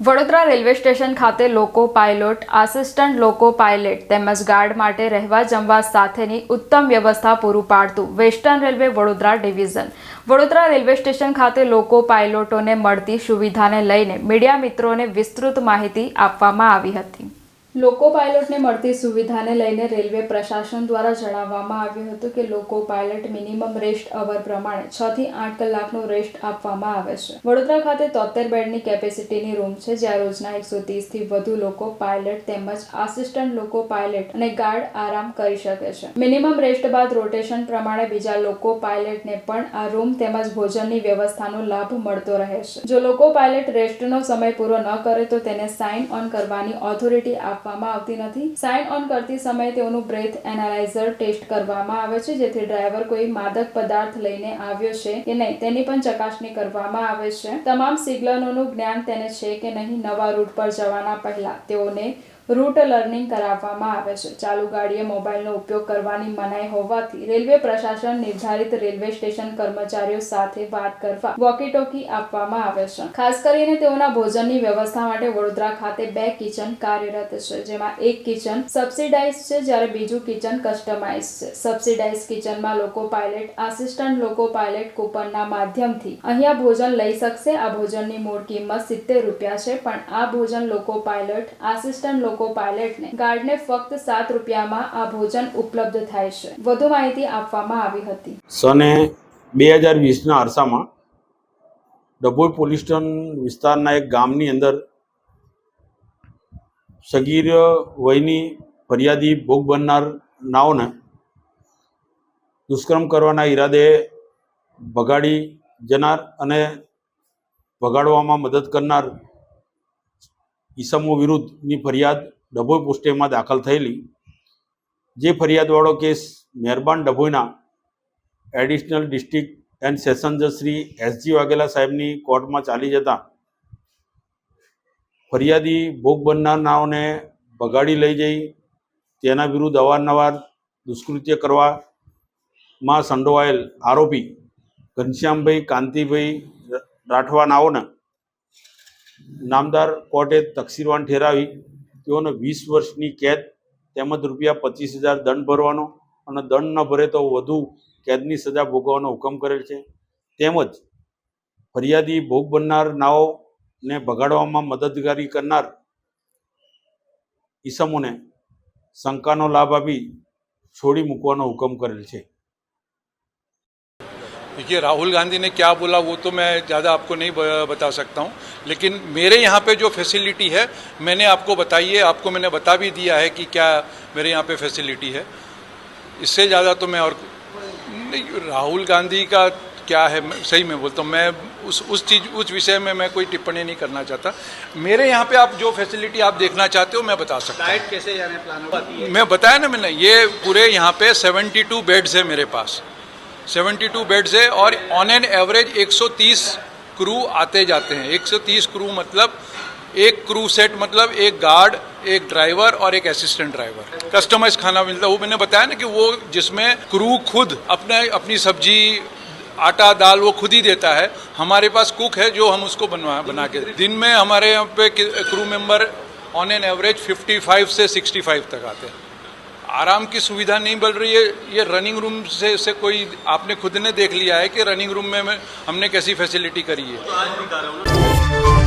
Vadodara railway station ખાતે loco pilot, assistant loco pilot તેમજ guard માટે રહેવા જમવા સાથેની ઉત્તમ વ્યવસ્થા પૂરું પાડતું western railway Vadodara division. Vadodara railway station ખાતે લોકો પાયલોટોને મળતી સુવિધાને લઈને મીડિયા મિત્રોને વિસ્તૃત માહિતી આપવામાં આવી હતી. લોકો પાયલોટને મળતી સુવિધાને લઈને રેલવે પ્રશાસન દ્વારા જણાવવામાં આવ્યું હતું કે લોકો પાયલટ મિનિમમ રેસ્ટ અવર પ્રમાણે છ થી આઠ કલાકનો રેસ્ટ આપવામાં આવે છે. વડોદરા ખાતે તોતેર બેડની કેપેસિટીની રૂમ છે, જ્યાં રોજના એકસો થી વધુ લોકો પાયલટ તેમજ આસિસ્ટન્ટ લોકો પાયલટ અને ગાર્ડ આરામ કરી શકે છે. મિનિમમ રેસ્ટ બાદ રોટેશન પ્રમાણે બીજા લોકો પાયલટને પણ આ રૂમ તેમજ ભોજનની વ્યવસ્થાનો લાભ મળતો રહે છે. જો લોકો પાયલટ રેસ્ટનો સમય પૂરો ન કરે તો તેને સાઇન ઓન કરવાની ઓથોરિટી આપવામાં આવતી નથી. સાઇન ઓન કરતી સમયે તેઓનું બ્રેથ એનાલાઇઝર ટેસ્ટ કરવામાં આવે છે, જેથી ડ્રાઈવર કોઈ માદક પદાર્થ લઈને આવ્યો છે કે નહીં, તેની પણ ચકાસણી કરવામાં આવે છે. તમામ સિગ્નલોનું જ્ઞાન તેને છે કે નહીં નવા રૂટ પર જવાના પહેલા, તેઓને રૂટ લર્નિંગ કરાવવામાં આવે છે. ચાલુ ગાડીએ મોબાઈલનો ઉપયોગ કરવાની મનાઈ હોવાથી રેલવે પ્રશાસન, નિર્ધારિત રેલવે સ્ટેશન કર્મચારીઓ સાથે વાત કરવા વોકીટોકી આપવામાં આવે છે. ખાસ કરીને તેઓના ભોજનની વ્યવસ્થા માટે વડોદરા ખાતે બે કિચન કાર્યરત છે, જેમાં એક કિચન સબસિડાઇઝ છે, જ્યારે બીજું કિચન કસ્ટમાઇઝ છે. સબસિડાઇઝ કિચનમાં loco pilot assistant, loco pilot કૂપનના માધ્યમથી અહીંયા ભોજન લઈ શકશે. આ ભોજનની મૂળ કિંમત સિત્તેર રૂપિયા છે, પણ આ ભોજન લોકો પાયલટ આસિસ્ટન્ટ, લોકો પાયલટને, ગાર્ડને ફક્ત સાત રૂપિયામાં આ ભોજન ઉપલબ્ધ થાય છે. વધુ માહિતી આપવામાં આવી હતી. સને બે હજાર વીસના અરસામાં ડભોઈ પોલીસ સ્ટેશન વિસ્તારના એક ગામની અંદર સગીર વયની ફરિયાદી ભોગ બનનાર નાઓને દુષ્કર્મ કરવાના ઈરાદે ભગાડી જનાર અને ભગાડવામાં મદદ કરનાર ઈસમો વિરુદ્ધની ફરિયાદ ડભોઈ પોસ્ટેમાં દાખલ થયેલી. જે ફરિયાદવાળો કેસ મહેરબાન ડભોઈના એડિશનલ ડિસ્ટ્રિક્ટ એન્ડ સેશન જજ શ્રી એસજી વાઘેલા સાહેબની કોર્ટમાં ચાલી જતા ફરિયાદી ભોગ બનનારનાઓને ભગાડી લઈ જઈ, તેના વિરુદ્ધ અવારનવાર દુષ્કૃત્ય કરવામાં સંડોવાયેલ આરોપી ઘનશ્યામભાઈ કાંતિભાઈ રાઠવા નાઓને નામદાર કોર્ટે તકસીરવાન ઠેરાવી, તેઓને વીસ વર્ષની કેદ, તેમજ રૂપિયા પચીસ હજાર દંડ ભરવાનો અને દંડ ન ભરે તો વધુ કેદની સજા ભોગવવાનો હુકમ કરેલ છે. તેમજ ફરિયાદી ભોગ બનનાર નાઓને ભગાડવામાં મદદગારી કરનાર ઈસમોને શંકાનો લાભ આપી છોડી મૂકવાનો હુકમ કરેલ છે. देखिए राहुल गांधी ने क्या बोला वो तो मैं ज़्यादा आपको नहीं बता सकता हूँ लेकिन मेरे यहाँ पे जो फैसिलिटी है मैंने आपको बताई है आपको मैंने बता भी दिया है कि क्या मेरे यहाँ पे फैसिलिटी है। इससे ज़्यादा तो मैं और नहीं राहुल गांधी का क्या है सही में बोलता हूँ मैं उस उस चीज़ उस विषय में मैं कोई टिप्पणी नहीं करना चाहता। मेरे यहाँ पे आप जो फैसिलिटी आप देखना चाहते हो मैं बता सकता हूँ। कैसे जाने प्लान मैं बताया ना मैंने ये पूरे यहाँ पे 72 बेड्स है मेरे पास। 72 बेड्स है और ऑन एन एवरेज 130 क्रू आते जाते हैं। 130 क्रू मतलब एक क्रू सेट मतलब एक गार्ड एक ड्राइवर और एक असिस्टेंट ड्राइवर कस्टमाइज खाना मिलता है। वो मैंने बताया ना कि वो जिसमें क्रू खुद अपने, अपनी सब्ज़ी, आटा, दाल वो खुद ही देता है। हमारे पास कुक है जो हम उसको बनवा, बना के दिन में हमारे यहाँ पे crew member on an average 55 से 65 तक आते हैं। आराम की सुविधा नहीं बढ़ रही है ये रनिंग रूम से से कोई आपने खुद ने देख लिया है कि रनिंग रूम में में हमने कैसी फैसिलिटी करी है आज दिखा रहा हूँ ना